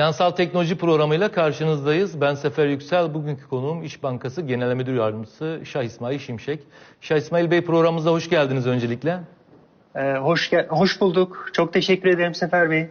Finansal Teknoloji programıyla karşınızdayız. Ben Sefer Yüksel. Bugünkü konuğum İş Bankası Genel Müdür Yardımcısı Şah İsmail Şimşek. Şah İsmail Bey programımıza hoş geldiniz öncelikle. Ee, hoş, hoş bulduk. Çok teşekkür ederim Sefer Bey.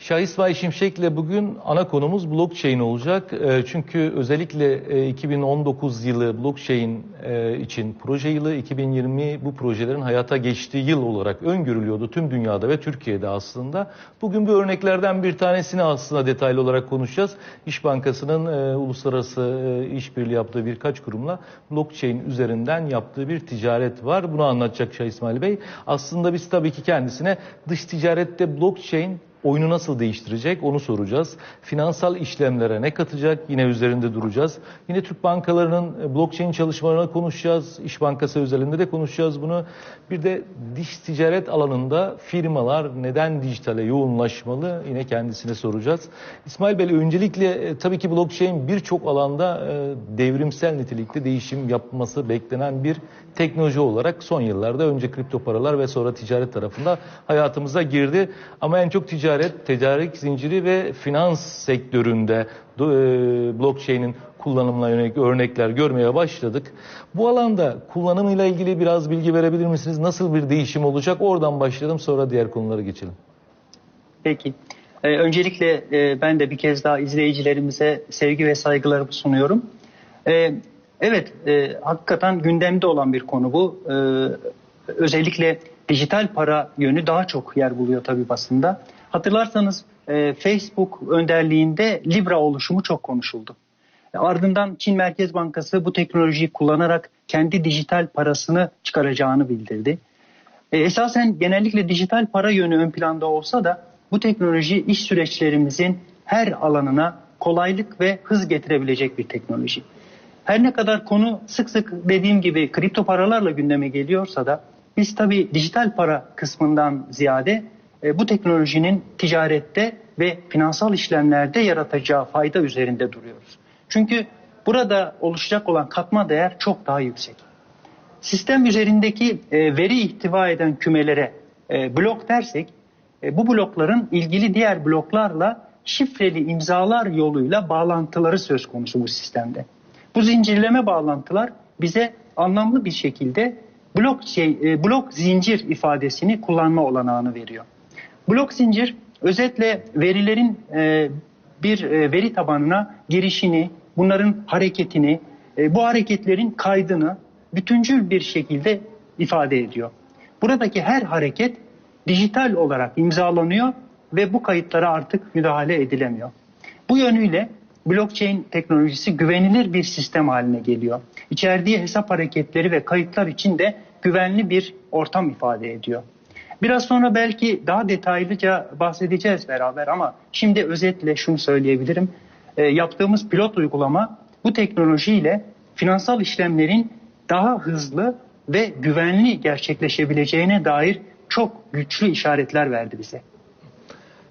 Şah İsmail Şimşek'le bugün ana konumuz blockchain olacak. E, Çünkü özellikle e, 2019 yılı blockchain e, için proje yılı, 2020 bu projelerin hayata geçtiği yıl olarak öngörülüyordu tüm dünyada ve Türkiye'de aslında. Bugün bu örneklerden bir tanesini aslında detaylı olarak konuşacağız. İş Bankası'nın e, uluslararası e, işbirliği yaptığı birkaç kurumla blockchain üzerinden yaptığı bir ticaret var. Bunu anlatacak Şah İsmail Bey. Aslında biz tabii ki kendisine dış ticarette blockchain oyunu nasıl değiştirecek onu soracağız. Finansal işlemlere ne katacak yine üzerinde duracağız. Yine Türk bankalarının e, blockchain çalışmalarına konuşacağız. İş Bankası özelinde de konuşacağız bunu. Bir de dış ticaret alanında firmalar neden dijitale yoğunlaşmalı yine kendisine soracağız. İsmail Bey öncelikle e, tabii ki blockchain birçok alanda e, devrimsel nitelikte değişim yapması beklenen bir teknoloji olarak son yıllarda önce kripto paralar ve sonra ticaret tarafında hayatımıza girdi. Ama en çok ticaret, tedarik zinciri ve finans sektöründe e, blockchain'in kullanımına yönelik örnekler görmeye başladık. Bu alanda kullanımıyla ilgili biraz bilgi verebilir misiniz? Nasıl bir değişim olacak? Oradan başlayalım sonra diğer konulara geçelim. Peki. Ee, öncelikle e, ben de bir kez daha izleyicilerimize sevgi ve saygılarımı sunuyorum. Ee, evet, e, hakikaten gündemde olan bir konu bu. Ee, özellikle dijital para yönü daha çok yer buluyor tabii basında. Hatırlarsanız e, Facebook önderliğinde Libra oluşumu çok konuşuldu. Ardından Çin Merkez Bankası bu teknolojiyi kullanarak kendi dijital parasını çıkaracağını bildirdi. E, esasen genellikle dijital para yönü ön planda olsa da bu teknoloji iş süreçlerimizin her alanına kolaylık ve hız getirebilecek bir teknoloji. Her ne kadar konu sık sık dediğim gibi kripto paralarla gündeme geliyorsa da biz tabii dijital para kısmından ziyade e, bu teknolojinin ticarette ve finansal işlemlerde yaratacağı fayda üzerinde duruyoruz. Çünkü burada oluşacak olan katma değer çok daha yüksek. Sistem üzerindeki e, veri ihtiva eden kümelere e, blok dersek bu blokların ilgili diğer bloklarla şifreli imzalar yoluyla bağlantıları söz konusu bu sistemde. Bu zincirleme bağlantılar bize anlamlı bir şekilde blok şey blok zincir ifadesini kullanma olanağını veriyor. Blok zincir özetle verilerin e, bir e, veri tabanına girişini, bunların hareketini, e, bu hareketlerin kaydını bütüncül bir şekilde ifade ediyor. Buradaki her hareket dijital olarak imzalanıyor ve bu kayıtlara artık müdahale edilemiyor. Bu yönüyle blockchain teknolojisi güvenilir bir sistem haline geliyor. İçerdiği hesap hareketleri ve kayıtlar için de güvenli bir ortam ifade ediyor. Biraz sonra belki daha detaylıca bahsedeceğiz beraber ama şimdi özetle şunu söyleyebilirim. E, yaptığımız pilot uygulama bu teknolojiyle finansal işlemlerin daha hızlı ve güvenli gerçekleşebileceğine dair çok güçlü işaretler verdi bize.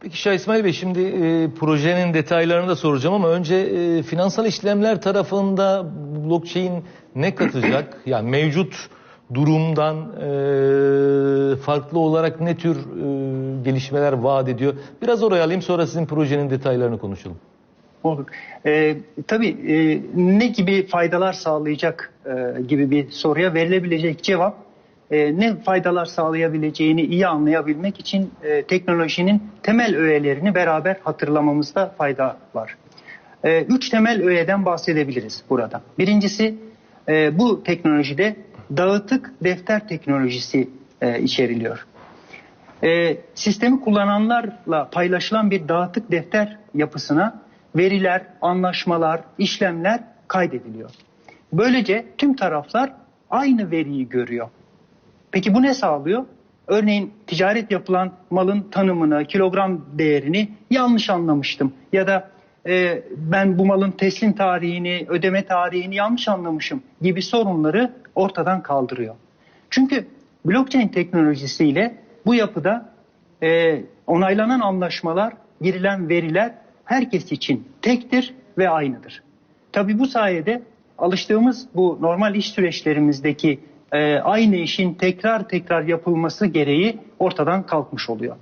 Peki Şah İsmail Bey şimdi e, projenin detaylarını da soracağım ama önce e, finansal işlemler tarafında blockchain ne katacak? Yani mevcut durumdan e, farklı olarak ne tür e, gelişmeler vaat ediyor? Biraz oraya alayım sonra sizin projenin detaylarını konuşalım. Olur. Ee, tabii e, ne gibi faydalar sağlayacak e, gibi bir soruya verilebilecek cevap e, ne faydalar sağlayabileceğini iyi anlayabilmek için e, teknolojinin temel öğelerini beraber hatırlamamızda fayda var. E, üç temel öğeden bahsedebiliriz burada. Birincisi e, bu teknolojide dağıtık defter teknolojisi e, içeriliyor. E, sistemi kullananlarla paylaşılan bir dağıtık defter yapısına veriler, anlaşmalar, işlemler kaydediliyor. Böylece tüm taraflar aynı veriyi görüyor. Peki bu ne sağlıyor? Örneğin ticaret yapılan malın tanımını, kilogram değerini yanlış anlamıştım. Ya da e, ben bu malın teslim tarihini, ödeme tarihini yanlış anlamışım gibi sorunları ortadan kaldırıyor. Çünkü blockchain teknolojisiyle bu yapıda e, onaylanan anlaşmalar, girilen veriler herkes için tektir ve aynıdır. Tabii bu sayede alıştığımız bu normal iş süreçlerimizdeki e, aynı işin tekrar tekrar yapılması gereği ortadan kalkmış oluyor.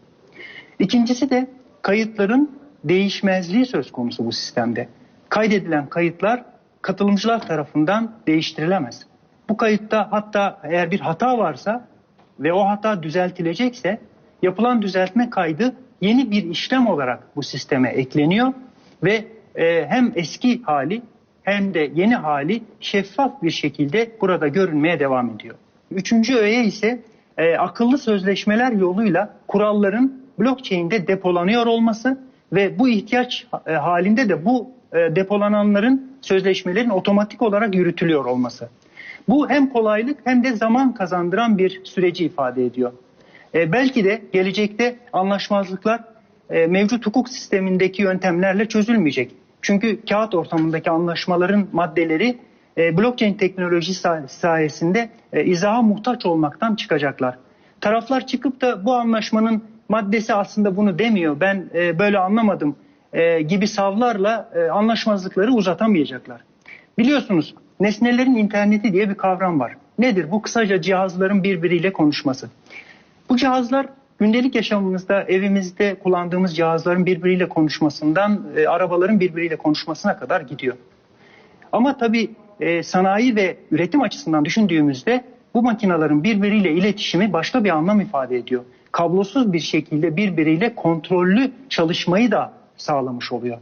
İkincisi de kayıtların değişmezliği söz konusu bu sistemde. Kaydedilen kayıtlar katılımcılar tarafından değiştirilemez. Bu kayıtta hatta eğer bir hata varsa ve o hata düzeltilecekse yapılan düzeltme kaydı yeni bir işlem olarak bu sisteme ekleniyor ve e, hem eski hali hem de yeni hali şeffaf bir şekilde burada görünmeye devam ediyor. Üçüncü öğe ise e, akıllı sözleşmeler yoluyla kuralların blockchain'de depolanıyor olması ve bu ihtiyaç e, halinde de bu e, depolananların sözleşmelerin otomatik olarak yürütülüyor olması. Bu hem kolaylık hem de zaman kazandıran bir süreci ifade ediyor. E, belki de gelecekte anlaşmazlıklar mevcut hukuk sistemindeki yöntemlerle çözülmeyecek. Çünkü kağıt ortamındaki anlaşmaların maddeleri blockchain teknolojisi sayesinde e, izaha muhtaç olmaktan çıkacaklar. Taraflar çıkıp da bu anlaşmanın maddesi aslında bunu demiyor, ben e, böyle anlamadım e, gibi savlarla e, anlaşmazlıkları uzatamayacaklar. Biliyorsunuz nesnelerin interneti diye bir kavram var. Nedir? Bu kısaca cihazların birbiriyle konuşması. Bu cihazlar gündelik yaşamımızda, evimizde kullandığımız cihazların birbiriyle konuşmasından e, arabaların birbiriyle konuşmasına kadar gidiyor. Ama tabii e, sanayi ve üretim açısından düşündüğümüzde bu makinelerin birbiriyle iletişimi başka bir anlam ifade ediyor. Kablosuz bir şekilde birbiriyle kontrollü çalışmayı da sağlamış oluyor.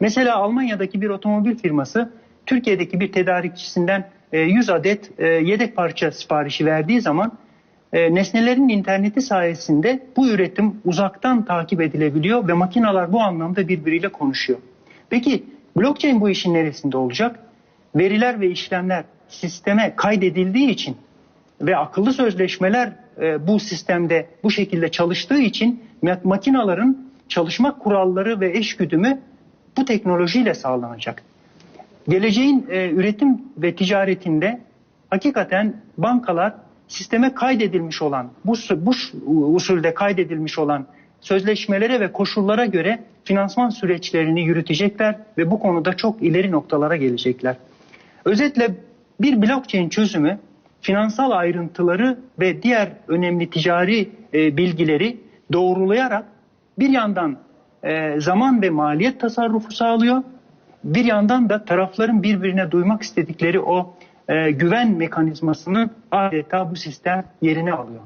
Mesela Almanya'daki bir otomobil firması Türkiye'deki bir tedarikçisinden 100 adet e, yedek parça siparişi verdiği zaman e, nesnelerin interneti sayesinde bu üretim uzaktan takip edilebiliyor ve makineler bu anlamda birbiriyle konuşuyor. Peki blockchain bu işin neresinde olacak? Veriler ve işlemler sisteme kaydedildiği için ve akıllı sözleşmeler e, bu sistemde bu şekilde çalıştığı için makinaların çalışma kuralları ve eşgüdümü bu teknolojiyle sağlanacak. Geleceğin e, üretim ve ticaretinde hakikaten bankalar sisteme kaydedilmiş olan, bu, bu usulde kaydedilmiş olan sözleşmelere ve koşullara göre finansman süreçlerini yürütecekler ve bu konuda çok ileri noktalara gelecekler. Özetle bir blockchain çözümü finansal ayrıntıları ve diğer önemli ticari e, bilgileri doğrulayarak bir yandan e, zaman ve maliyet tasarrufu sağlıyor, bir yandan da tarafların birbirine duymak istedikleri o e, güven mekanizmasını adeta bu sistem yerine alıyor.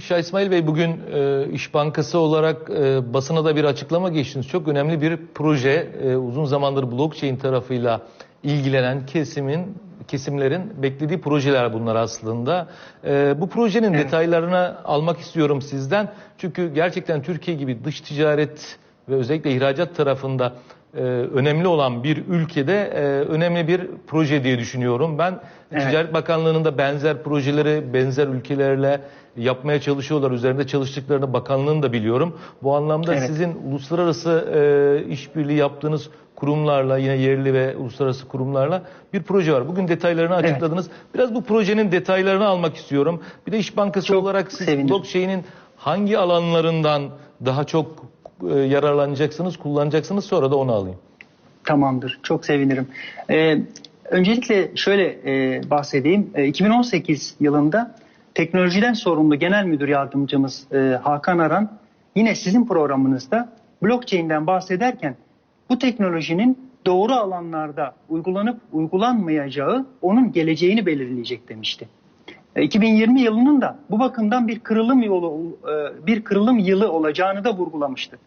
Şah İsmail Bey bugün e, İş Bankası olarak e, basına da bir açıklama geçtiniz. Çok önemli bir proje. E, uzun zamandır blockchain tarafıyla ilgilenen kesimin kesimlerin beklediği projeler bunlar aslında. E, bu projenin evet. detaylarını almak istiyorum sizden. Çünkü gerçekten Türkiye gibi dış ticaret ve özellikle ihracat tarafında e, önemli olan bir ülkede e, önemli bir proje diye düşünüyorum. Ben evet. Ticaret Bakanlığı'nın da benzer projeleri benzer ülkelerle yapmaya çalışıyorlar. Üzerinde çalıştıklarını bakanlığın da biliyorum. Bu anlamda evet. sizin uluslararası e, işbirliği yaptığınız kurumlarla yine yerli ve uluslararası kurumlarla bir proje var. Bugün detaylarını açıkladınız. Evet. Biraz bu projenin detaylarını almak istiyorum. Bir de İş Bankası çok olarak siz sevindim. blockchain'in hangi alanlarından daha çok e, yararlanacaksınız, kullanacaksınız sonra da onu alayım. Tamamdır. Çok sevinirim. Ee, öncelikle şöyle e, bahsedeyim. E, 2018 yılında teknolojiden sorumlu genel müdür yardımcımız e, Hakan Aran yine sizin programınızda blockchain'den bahsederken bu teknolojinin doğru alanlarda uygulanıp uygulanmayacağı onun geleceğini belirleyecek demişti. 2020 e, yılının da bu bakımdan bir kırılım yolu e, bir kırılım yılı olacağını da vurgulamıştı.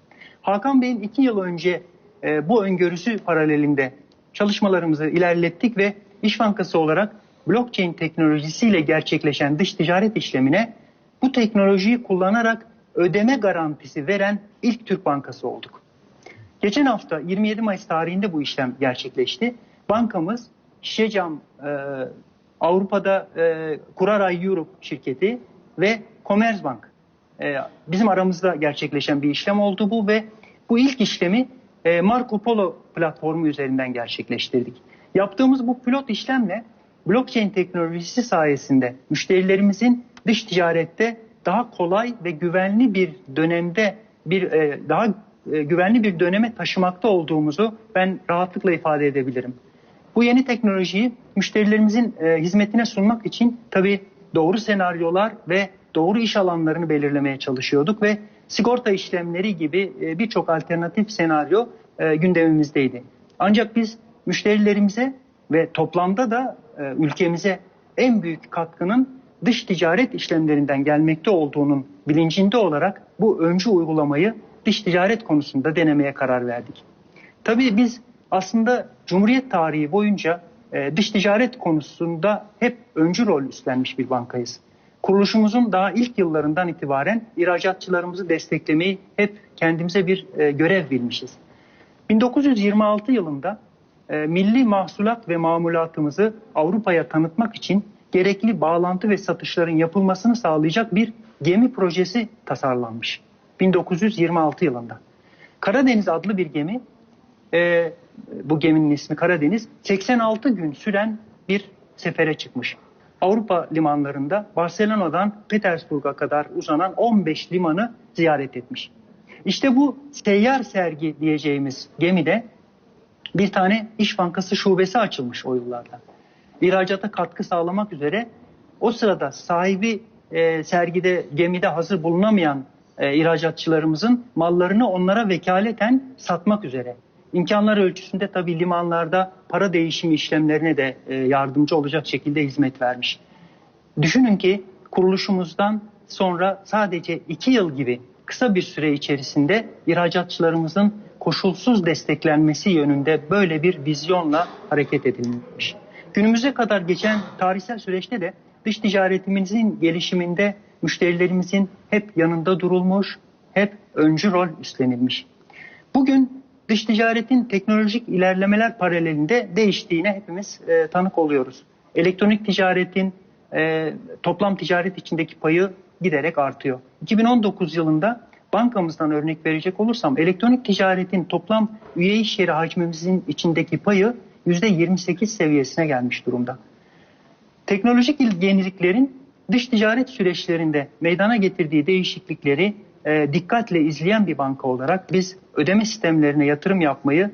Hakan Bey'in iki yıl önce e, bu öngörüsü paralelinde çalışmalarımızı ilerlettik ve İş Bankası olarak blockchain teknolojisiyle gerçekleşen dış ticaret işlemine bu teknolojiyi kullanarak ödeme garantisi veren ilk Türk bankası olduk. Geçen hafta 27 Mayıs tarihinde bu işlem gerçekleşti. Bankamız Şişecam e, Avrupa'da e, Kuraray Europe şirketi ve Commerzbank e, bizim aramızda gerçekleşen bir işlem oldu bu ve bu ilk işlemi e, Marco Polo platformu üzerinden gerçekleştirdik. Yaptığımız bu pilot işlemle blockchain teknolojisi sayesinde müşterilerimizin dış ticarette daha kolay ve güvenli bir dönemde bir e, daha e, güvenli bir döneme taşımakta olduğumuzu ben rahatlıkla ifade edebilirim. Bu yeni teknolojiyi müşterilerimizin e, hizmetine sunmak için tabii doğru senaryolar ve doğru iş alanlarını belirlemeye çalışıyorduk ve sigorta işlemleri gibi birçok alternatif senaryo gündemimizdeydi. Ancak biz müşterilerimize ve toplamda da e, ülkemize en büyük katkının dış ticaret işlemlerinden gelmekte olduğunun bilincinde olarak bu öncü uygulamayı dış ticaret konusunda denemeye karar verdik. Tabii biz aslında Cumhuriyet tarihi boyunca e, dış ticaret konusunda hep öncü rol üstlenmiş bir bankayız. Kuruluşumuzun daha ilk yıllarından itibaren ihracatçılarımızı desteklemeyi hep kendimize bir e, görev bilmişiz. 1926 yılında e, milli mahsulat ve mamulatımızı Avrupa'ya tanıtmak için gerekli bağlantı ve satışların yapılmasını sağlayacak bir gemi projesi tasarlanmış. 1926 yılında. Karadeniz adlı bir gemi, e, bu geminin ismi Karadeniz, 86 gün süren bir sefere çıkmış. Avrupa limanlarında Barcelona'dan Petersburg'a kadar uzanan 15 limanı ziyaret etmiş. İşte bu seyyar sergi diyeceğimiz gemide bir tane İş Bankası şubesi açılmış o yıllarda. İhracata katkı sağlamak üzere o sırada sahibi e, sergide gemide hazır bulunamayan e, ihracatçılarımızın mallarını onlara vekaleten satmak üzere. İmkanlar ölçüsünde tabii limanlarda para değişimi işlemlerine de e, yardımcı olacak şekilde hizmet vermiş. Düşünün ki kuruluşumuzdan sonra sadece iki yıl gibi kısa bir süre içerisinde ihracatçılarımızın koşulsuz desteklenmesi yönünde böyle bir vizyonla hareket edilmiş. Günümüze kadar geçen tarihsel süreçte de dış ticaretimizin gelişiminde müşterilerimizin hep yanında durulmuş, hep öncü rol üstlenilmiş. Bugün dış ticaretin teknolojik ilerlemeler paralelinde değiştiğine hepimiz e, tanık oluyoruz. Elektronik ticaretin e, toplam ticaret içindeki payı giderek artıyor. 2019 yılında bankamızdan örnek verecek olursam elektronik ticaretin toplam üye iş yeri hacmimizin içindeki payı %28 seviyesine gelmiş durumda. Teknolojik yeniliklerin dış ticaret süreçlerinde meydana getirdiği değişiklikleri e, dikkatle izleyen bir banka olarak biz ödeme sistemlerine yatırım yapmayı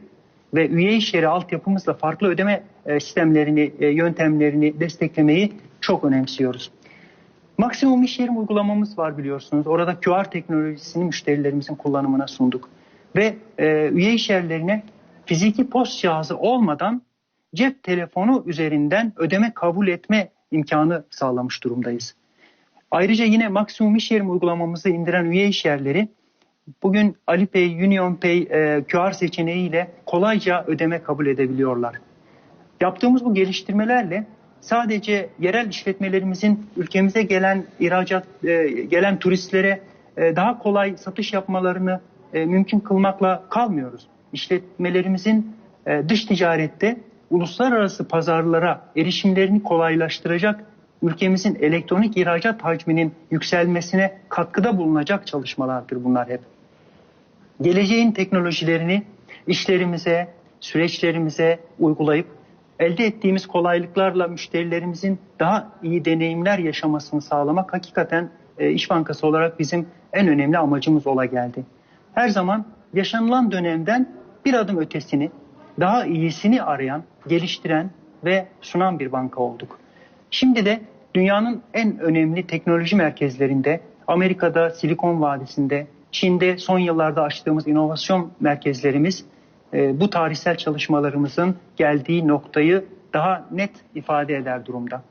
ve üye iş yeri altyapımızla farklı ödeme e, sistemlerini, e, yöntemlerini desteklemeyi çok önemsiyoruz. Maksimum iş yerim uygulamamız var biliyorsunuz. Orada QR teknolojisini müşterilerimizin kullanımına sunduk. Ve e, üye iş yerlerine fiziki post cihazı olmadan cep telefonu üzerinden ödeme kabul etme imkanı sağlamış durumdayız. Ayrıca yine maksimum iş yerim uygulamamızı indiren üye iş yerleri bugün Alipay, UnionPay e, QR seçeneğiyle kolayca ödeme kabul edebiliyorlar. Yaptığımız bu geliştirmelerle sadece yerel işletmelerimizin ülkemize gelen ihracat e, gelen turistlere e, daha kolay satış yapmalarını e, mümkün kılmakla kalmıyoruz. İşletmelerimizin dış ticarette uluslararası pazarlara erişimlerini kolaylaştıracak ülkemizin elektronik ihracat hacminin yükselmesine katkıda bulunacak çalışmalardır bunlar hep. Geleceğin teknolojilerini işlerimize, süreçlerimize uygulayıp elde ettiğimiz kolaylıklarla müşterilerimizin daha iyi deneyimler yaşamasını sağlamak hakikaten e, İş Bankası olarak bizim en önemli amacımız ola geldi. Her zaman yaşanılan dönemden bir adım ötesini, daha iyisini arayan, geliştiren ve sunan bir banka olduk. Şimdi de dünyanın en önemli teknoloji merkezlerinde, Amerika'da, Silikon Vadisi'nde, Çin'de son yıllarda açtığımız inovasyon merkezlerimiz e, bu tarihsel çalışmalarımızın geldiği noktayı daha net ifade eder durumda.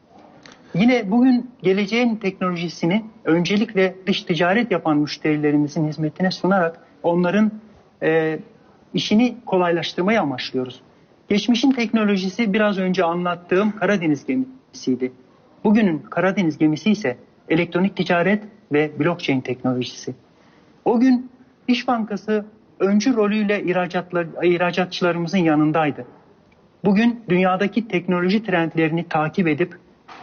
Yine bugün geleceğin teknolojisini öncelikle dış ticaret yapan müşterilerimizin hizmetine sunarak onların e, işini kolaylaştırmayı amaçlıyoruz. Geçmişin teknolojisi biraz önce anlattığım Karadeniz gemisiydi. Bugünün Karadeniz gemisi ise elektronik ticaret ve blockchain teknolojisi. O gün İş Bankası öncü rolüyle ihracatlar, ihracatçılarımızın yanındaydı. Bugün dünyadaki teknoloji trendlerini takip edip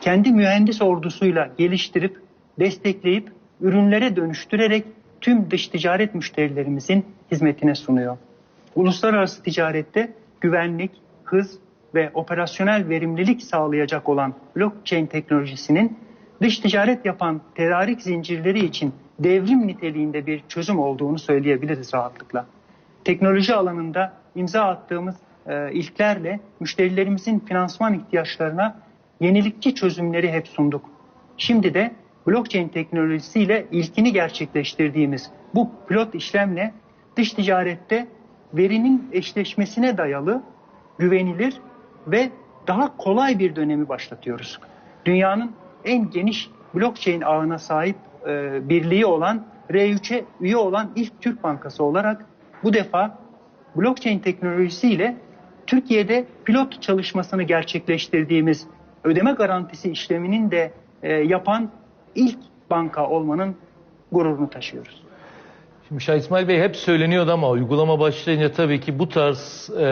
kendi mühendis ordusuyla geliştirip, destekleyip, ürünlere dönüştürerek tüm dış ticaret müşterilerimizin hizmetine sunuyor. Uluslararası ticarette güvenlik, hız ve operasyonel verimlilik sağlayacak olan blockchain teknolojisinin dış ticaret yapan tedarik zincirleri için devrim niteliğinde bir çözüm olduğunu söyleyebiliriz rahatlıkla. Teknoloji alanında imza attığımız e, ilklerle müşterilerimizin finansman ihtiyaçlarına yenilikçi çözümleri hep sunduk. Şimdi de blockchain teknolojisiyle ilkini gerçekleştirdiğimiz bu pilot işlemle dış ticarette verinin eşleşmesine dayalı güvenilir ve daha kolay bir dönemi başlatıyoruz. Dünyanın en geniş blockchain ağına sahip e, birliği olan R3'e üye olan ilk Türk bankası olarak bu defa blockchain teknolojisiyle Türkiye'de pilot çalışmasını gerçekleştirdiğimiz ödeme garantisi işleminin de e, yapan ilk banka olmanın gururunu taşıyoruz. Şimdi Şah İsmail Bey hep söyleniyordu ama uygulama başlayınca tabii ki bu tarz e,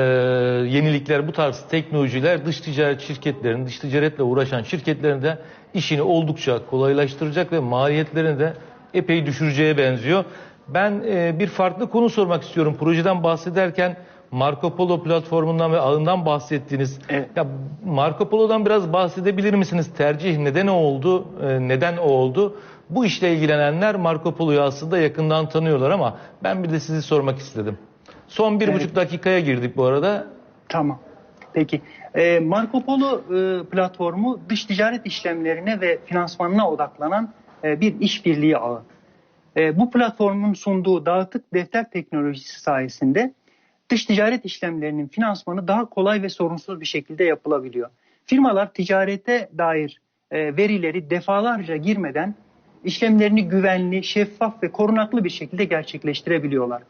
yenilikler, bu tarz teknolojiler dış ticaret şirketlerinin, dış ticaretle uğraşan şirketlerin de işini oldukça kolaylaştıracak ve maliyetlerini de epey düşüreceğe benziyor. Ben e, bir farklı konu sormak istiyorum. Projeden bahsederken Marco Polo platformundan ve ağından bahsettiniz. Evet. Ya Marco Polo'dan biraz bahsedebilir misiniz? Tercih neden o oldu? E, neden o oldu? Bu işle ilgilenenler Marco Polo'yu aslında yakından tanıyorlar ama ben bir de sizi sormak istedim. Son bir Evet. buçuk dakikaya girdik bu arada. Tamam. Peki. Ee, Marco Polo e, platformu dış ticaret işlemlerine ve finansmanına odaklanan e, bir işbirliği ağı. E, bu platformun sunduğu dağıtık defter teknolojisi sayesinde dış ticaret işlemlerinin finansmanı daha kolay ve sorunsuz bir şekilde yapılabiliyor. Firmalar ticarete dair e, verileri defalarca girmeden işlemlerini güvenli, şeffaf ve korunaklı bir şekilde gerçekleştirebiliyorlar.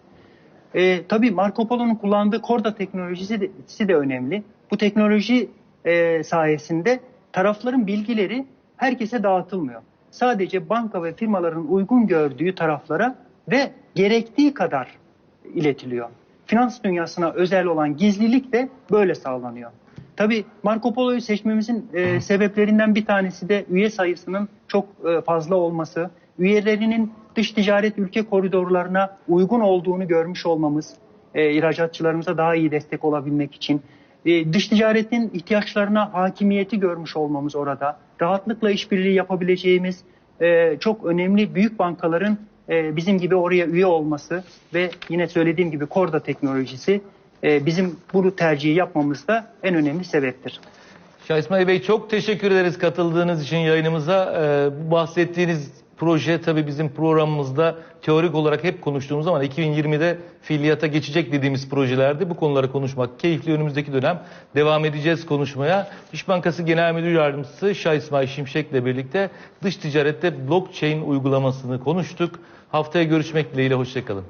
E, tabii Marco Polo'nun kullandığı Corda teknolojisi de, de önemli. Bu teknoloji e, sayesinde tarafların bilgileri herkese dağıtılmıyor. Sadece banka ve firmaların uygun gördüğü taraflara ve gerektiği kadar iletiliyor. Finans dünyasına özel olan gizlilik de böyle sağlanıyor. Tabii Marco Polo'yu seçmemizin e, sebeplerinden bir tanesi de üye sayısının çok e, fazla olması, üyelerinin dış ticaret ülke koridorlarına uygun olduğunu görmüş olmamız, e, ihracatçılarımıza daha iyi destek olabilmek için, e, dış ticaretin ihtiyaçlarına hakimiyeti görmüş olmamız orada, rahatlıkla işbirliği yapabileceğimiz e, çok önemli büyük bankaların e, bizim gibi oraya üye olması ve yine söylediğim gibi Korda teknolojisi bizim bunu tercihi yapmamızda en önemli sebeptir. Şah İsmail Bey çok teşekkür ederiz katıldığınız için yayınımıza. Ee, bu bahsettiğiniz proje tabii bizim programımızda teorik olarak hep konuştuğumuz ama 2020'de fiiliyata geçecek dediğimiz projelerdi. Bu konuları konuşmak keyifli önümüzdeki dönem devam edeceğiz konuşmaya. İş Bankası Genel Müdür Yardımcısı Şah İsmail Şimşek'le birlikte dış ticarette blockchain uygulamasını konuştuk. Haftaya görüşmek dileğiyle hoşçakalın.